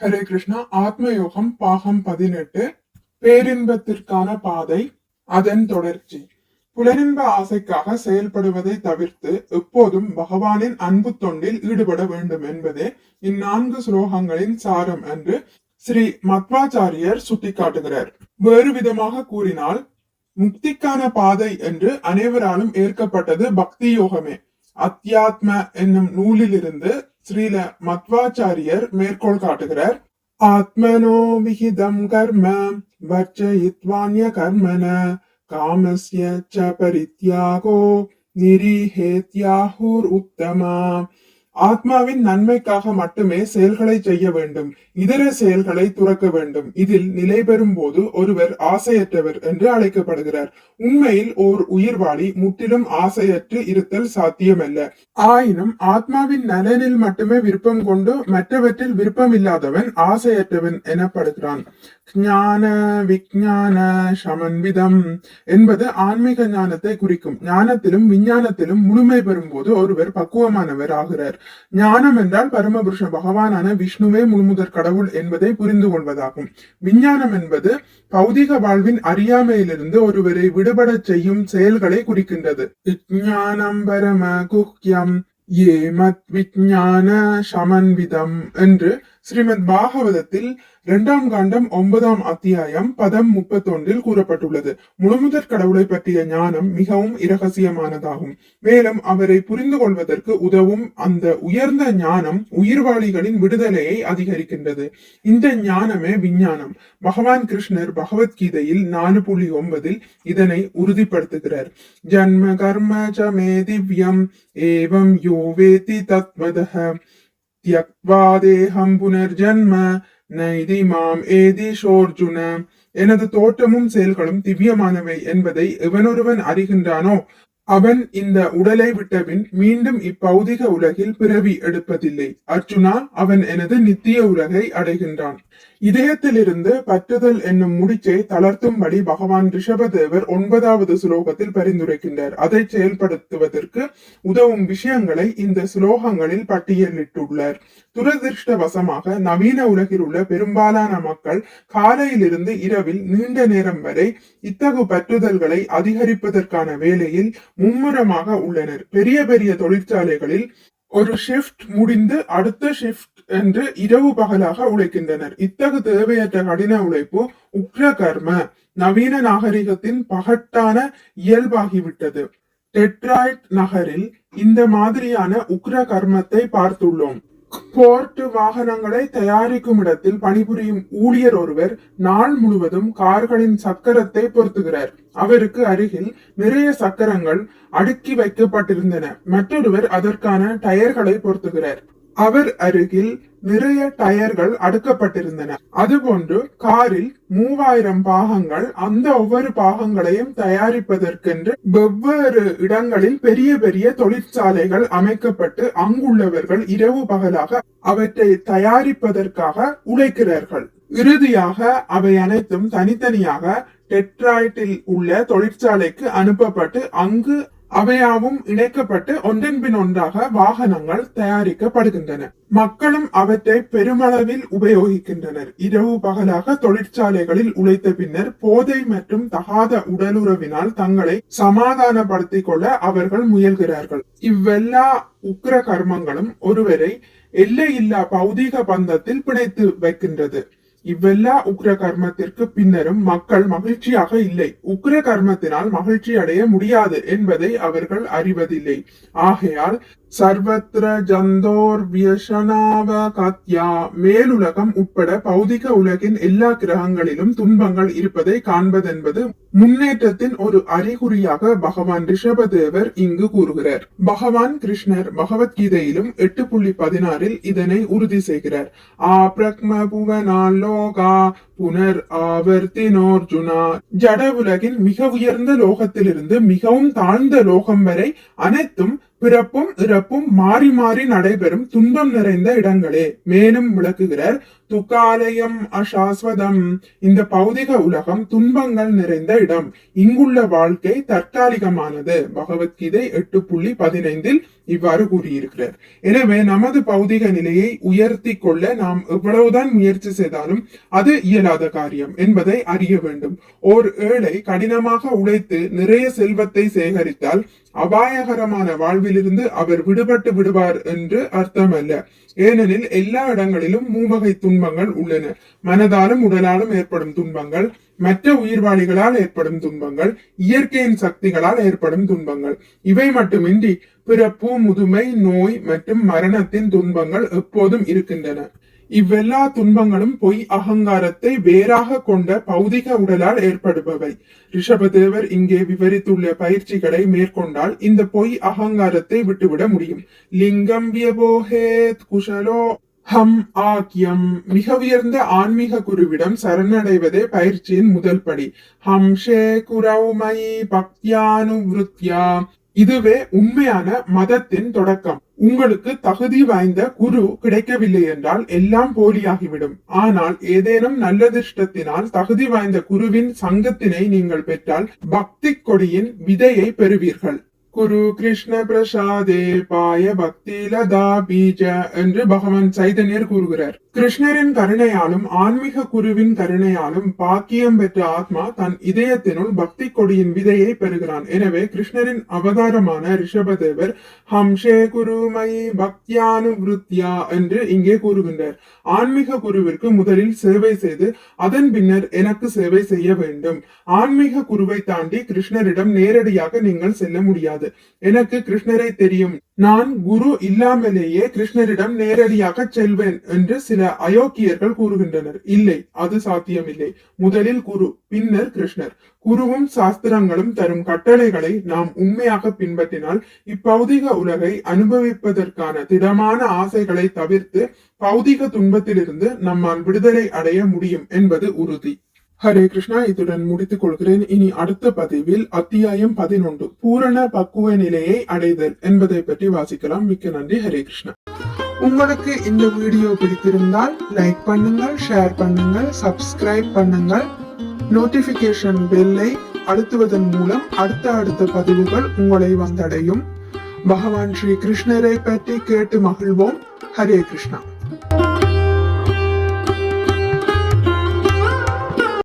ஹரே கிருஷ்ணா ஆத்மயோகம் பாகம் பதினெட்டு பேரின்பத்திற்கான பாதை அதன் தொடர்ச்சி. புலனின்ப ஆசைக்காக செயல்படுவதை தவிர்த்து எப்போதும் பகவானின் அன்பு தொண்டில் ஈடுபட வேண்டும் என்பதே இந்நான்கு ஸ்லோகங்களின் சாரம் என்று ஸ்ரீ மத்வாச்சாரியர் சுட்டிக்காட்டுகிறார். வேறு விதமாக கூறினால் முக்திக்கான பாதை என்று அனைவராலும் ஏற்கப்பட்டது பக்தி யோகமே. அத்தியாத்ம என்னும் நூலிலிருந்து ஸ்ரீல மத்வாச்சாரியர் மேற்கோள் காட்டுகிறார். ஆத்மனோ விகிதம் கர்ம வர்ச்சயித்வான்ய கர்மன காமஸ்ய ச பரித்யாகோ நிரீஹேத்யாஹுர் உத்தமா ஆத்மாவின் நன்மைக்காக மட்டுமே செயல்களை செய்ய வேண்டும். இதர செயல்களை துறக்க வேண்டும். இதில் நிலை பெறும் போது ஒருவர் ஆசையற்றவர் என்று அழைக்கப்படுகிறார். உண்மையில் ஓர் உயிர்வாளி முற்றிலும் ஆசையற்று இருத்தல் சாத்தியமல்ல. ஆயினும் ஆத்மாவின் நலனில் மட்டுமே விருப்பம் கொண்டு மற்றவற்றில் விருப்பம் இல்லாதவன் ஆசையற்றவன் எனப்படுகிறான். ஞான விஞ்ஞான சமன்விதம் என்பது ஆன்மீக ஞானத்தை குறிக்கும். ஞானத்திலும் விஞ்ஞானத்திலும் முழுமை பெறும்போது ஒருவர் பக்குவமானவர் ஆகிறார். ஞானம் என்றால் பரமபுருஷ பகவானான விஷ்ணுவே முழுமுதற் கடவுள் என்பதை புரிந்து கொள்வதாகும். விஞ்ஞானம் என்பது பௌதிக வாழ்வின் அறியாமையிலிருந்து ஒருவரை விடுபடச் செய்யும் செயல்களை குறிக்கின்றது. விஞ்ஞானம் பரம குக்கியம் ஏ மத் விஞ்ஞான சமன்விதம் என்று ஸ்ரீமத் பாகவதத்தில் இரண்டாம் காண்டம் ஒன்பதாம் அத்தியாயம் பதம் முப்பத்தொன்றில் கூறப்பட்டுள்ளது. முழுமுதற் கடவுளை பற்றிய ஞானம் மிகவும் இரகசியமானதாகும். மேலும் அவரை புரிந்து கொள்வதற்கு உதவும் அந்த உயர்ந்த ஞானம் உயிர்வாளிகளின் விடுதலையை அதிகரிக்கின்றது. இந்த ஞானமே விஞ்ஞானம். பகவான் கிருஷ்ணர் பகவத்கீதையில் நாலு புள்ளி ஒன்பதில் இதனை உறுதிப்படுத்துகிறார். ஜன்ம கர்ம ச திவ்யம் ஏவம் யோ வேதி தத்வதः தியக்வா தேகம் புனர்ஜன்ம நைதி மாம் ஏதி ஷோர்ஜுன. எனது தோற்றமும் செயல்களும் திவ்யமானவை என்பதை எவனொருவன் அறிகின்றானோ? அவன் இந்த உடலை விட்டபின் மீண்டும் இப்பௌதிக உலகில் பிறவி எடுப்பதில்லை. அர்ஜுனா அவன் எனது நித்திய உலகை அடைகின்றான். இதயத்திலிருந்து பற்றுதல் என்னும் முடிச்சை தளர்த்தும்படி பகவான் ரிஷபதேவர் ஒன்பதாவது சுலோகத்தில் பரிந்துரைக்கின்றார். அதை செயல்படுத்துவதற்கு உதவும் விஷயங்களை இந்த சுலோகங்களில் பட்டியலிட்டுள்ளார். துரதிருஷ்டவசமாக நவீன உலகில் உள்ள பெரும்பாலான மக்கள் காலையிலிருந்து இரவில் நீண்ட நேரம் வரை இத்தகு பற்றுதல்களை அதிகரிப்பதற்கான வேலையில் மும்முரமாக உள்ளனர். பெரிய பெரிய தொழிற்சாலைகளில் ஒரு ஷிஃப்ட் முடிந்து அடுத்த ஷிஃப்ட் என்று இரவு பகலாக உழைக்கின்றனர். இத்தகு தேவையற்ற கடின உழைப்பு உக்ர கர்ம நவீன நாகரிகத்தின் பகட்டான இயல்பாகிவிட்டது. டெட்ராய்ட் நகரில் இந்த மாதிரியான உக்ர கர்மத்தை பார்த்துள்ளோம். போர்ட் வாகனங்களை தயாரிக்கும் இடத்தில் பணிபுரியும் ஊழியர் ஒருவர் நாள் முழுவதும் கார்களின் சக்கரத்தை பொருத்துகிறார். அவருக்கு அருகில் நிறைய சக்கரங்கள் அடுக்கி வைக்கப்பட்டிருந்தன. மற்றொருவர் அதற்கான டயர்களை பொருத்துகிறார். அவர் அருகில் நிறைய டயர்கள் அடுக்கப்பட்டிருந்தன. அதுபோன்று காரில் மூவாயிரம் பாகங்கள் அந்த ஒவ்வொரு பாகங்களையும் தயாரிப்பதற்கென்று வெவ்வேறு இடங்களில் பெரிய பெரிய தொழிற்சாலைகள் அமைக்கப்பட்டு அங்குள்ளவர்கள் இரவு பகலாக அவற்றை தயாரிப்பதற்காக உழைக்கிறார்கள். இறுதியாக அவை அனைத்தும் தனித்தனியாக டெட்ராய்டில் உள்ள தொழிற்சாலைக்கு அனுப்பப்பட்டு அங்கு அவையாவும் இணைக்கப்பட்டு ஒன்றன்பின் ஒன்றாக வாகனங்கள் தயாரிக்கப்படுகின்றன. மக்களும் அவற்றை பெருமளவில் உபயோகிக்கின்றனர். இரவு பகலாக தொழிற்சாலைகளில் உழைத்த பின்னர் போதை மற்றும் தகாத உடலுறவினால் தங்களை சமாதானப்படுத்திக் கொள்ள அவர்கள் முயல்கிறார்கள். இவ்வெல்லா உக்கிர கர்மங்களும் ஒருவரை எல்லையில்லா பௌதீக பந்தத்தில் பிணைத்து வைக்கின்றது. இவ்வெல்லா உக்ர கர்மத்திற்கு பின்னரும் மக்கள் மகிழ்ச்சியாக இல்லை. உக்ர கர்மத்தினால் மகிழ்ச்சி அடைய முடியாது என்பதை அவர்கள் அறிவதில்லை. ஆகையால் சர்வத்ர ஜந்தோர் கத்யா மேலுலகம் உட்பட பௌதிக உலகின் எல்லா கிரகங்களிலும் துன்பங்கள் இருப்பதை காண்பதென்பது முன்னேற்றத்தின் ஒரு அறிகுறியாக பகவான் ரிஷபதேவர் இங்கு கூறுகிறார். பகவான் கிருஷ்ணர் பகவத்கீதையிலும் எட்டு புள்ளி பதினாறில் இதனை உறுதி செய்கிறார். ஆ பிரக்ம புவனாலோகா புனர் ஆவர்த்தினோர்ஜுனா ஜட உலகின் மிக உயர்ந்த லோகத்திலிருந்து மிகவும் தாழ்ந்த லோகம் வரை அனைத்தும் பிறப்பும் இறப்பும் மாறி மாறி நடைபெறும் துன்பம் நிறைந்த இடங்களே. மேலும் விளக்குகிறார் துக்காலயம் அசாஸ்வதம். இந்த பௌதிக உலகம் துன்பங்கள் நிறைந்த இடம். இங்குள்ள வாழ்க்கை தற்காலிகமானது. பகவத்கீதை எட்டு புள்ளி பதினைந்தில் இவ்வாறு கூறியிருக்கிறார். எனவே நமது பௌதிக நிலையை உயர்த்தி கொள்ள நாம் எவ்வளவுதான் முயற்சி செய்தாலும் அது இயலாத காரியம் என்பதை அறிய வேண்டும். ஓர் ஏழை கடினமாக உழைத்து நிறைய செல்வத்தை சேகரித்தால் அபாயகரமான வாழ்விலிருந்து அவர் விடுபட்டு விடுவார் என்று அர்த்தமல்ல. ஏனெனில் எல்லா இடங்களிலும் மூவகை துன்பங்கள் உள்ளன. மனதாலும் உடலாலும் ஏற்படும் துன்பங்கள் மற்ற உயிர்வாளிகளால் ஏற்படும் துன்பங்கள் இயற்கையின் சக்திகளால் ஏற்படும் துன்பங்கள். இவை மட்டுமின்றி பிறப்பு முதுமை நோய் மற்றும் மரணத்தின் துன்பங்கள் எப்போதும் இருக்கின்றன. இவ்வெல்லா துன்பங்களும் பொய் அகங்காரத்தை வேறாக கொண்ட பௌதிக உடலால் ஏற்படுபவை. ரிஷபதேவர் இங்கே விவரித்துள்ள பயிற்சிகளை மேற்கொண்டால் இந்த பொய் அகங்காரத்தை விட்டுவிட முடியும். லிங்கம் வியபோஹேத் குஷலோ ஹம் ஆக்கியம் மிக உயர்ந்த ஆன்மீக குருவிடம் சரணடைவதே பயிற்சியின் முதல் படி. ஹம்ஷே குரௌமை பக்தியானுவிருத்யா இதுவே உண்மையான மதத்தின் தொடக்கம். உங்களுக்கு தகுதி வாய்ந்த குரு கிடைக்கவில்லை என்றால் எல்லாம் போலியாகிவிடும். ஆனால் ஏதேனும் நல்லதிர்ஷ்டத்தினால் தகுதி வாய்ந்த குருவின் சங்கத்தினை நீங்கள் பெற்றால் பக்தி கொடியின் விதையை பெறுவீர்கள். குரு கிருஷ்ண பிரசாதே பாய பக்தி லதா பீஜ என்று பகவான் சைதன்யர் கூறுகிறார். கிருஷ்ணரின் கருணையாலும் ஆன்மீக குருவின் கருணையாலும் பாக்கியம் பெற்ற ஆத்மா தன் இதயத்தினுள் பக்தி கொடியின் விதையை பெறுகிறான். எனவே கிருஷ்ணரின் அவதாரமான ரிஷபதேவர் ஹம்ஷே குருமயி பக்தியானுவிருத்யா என்று இங்கே கூறுகின்றார். ஆன்மீக குருவிற்கு முதலில் சேவை செய்து அதன் பின்னர் எனக்கு சேவை செய்ய வேண்டும். ஆன்மீக குருவை தாண்டி கிருஷ்ணரிடம் நேரடியாக நீங்கள் செல்ல முடியாது. கூடாது எனக்கு கிருஷ்ணரை தெரியும். நான் குரு இல்லாமலேயே கிருஷ்ணரிடம் நேரடியாக செல்வேன் என்று சில அயோக்கியர்கள் கூறுகின்றனர். இல்லை அது சாத்தியமில்லை. முதலில் குரு பின்னர் கிருஷ்ணர். குருவும் சாஸ்திரங்களும் தரும் கட்டளைகளை நாம் உண்மையாக பின்பற்றினால் இப்பௌதிக உலகை அனுபவிப்பதற்கான திடமான ஆசைகளை தவிர்த்து பௌதிக துன்பத்திலிருந்து நம்மால் விடுதலை அடைய முடியும் என்பது உறுதி. ஹரே கிருஷ்ணா இத்துடன் முடித்துக் கொள்கிறேன். இனி அடுத்த பதிவில் அத்தியாயம் பதினொன்று பூரண பக்குவ நிலையை அடைதல் என்பதை பற்றி வாசிக்கலாம். மிக்க நன்றி ஹரே கிருஷ்ணா. உங்களுக்கு இந்த வீடியோ பிடித்திருந்தால் லைக் பண்ணுங்கள் ஷேர் பண்ணுங்கள் சப்ஸ்கிரைப் பண்ணுங்கள். நோட்டிபிகேஷன் பெல்லை அழுத்துவதன் மூலம் அடுத்த அடுத்த பதிவுகள் உங்களை வந்தடையும். பகவான் ஸ்ரீ கிருஷ்ணரை பற்றி கேட்டு மகிழ்வோம். ஹரே கிருஷ்ணா.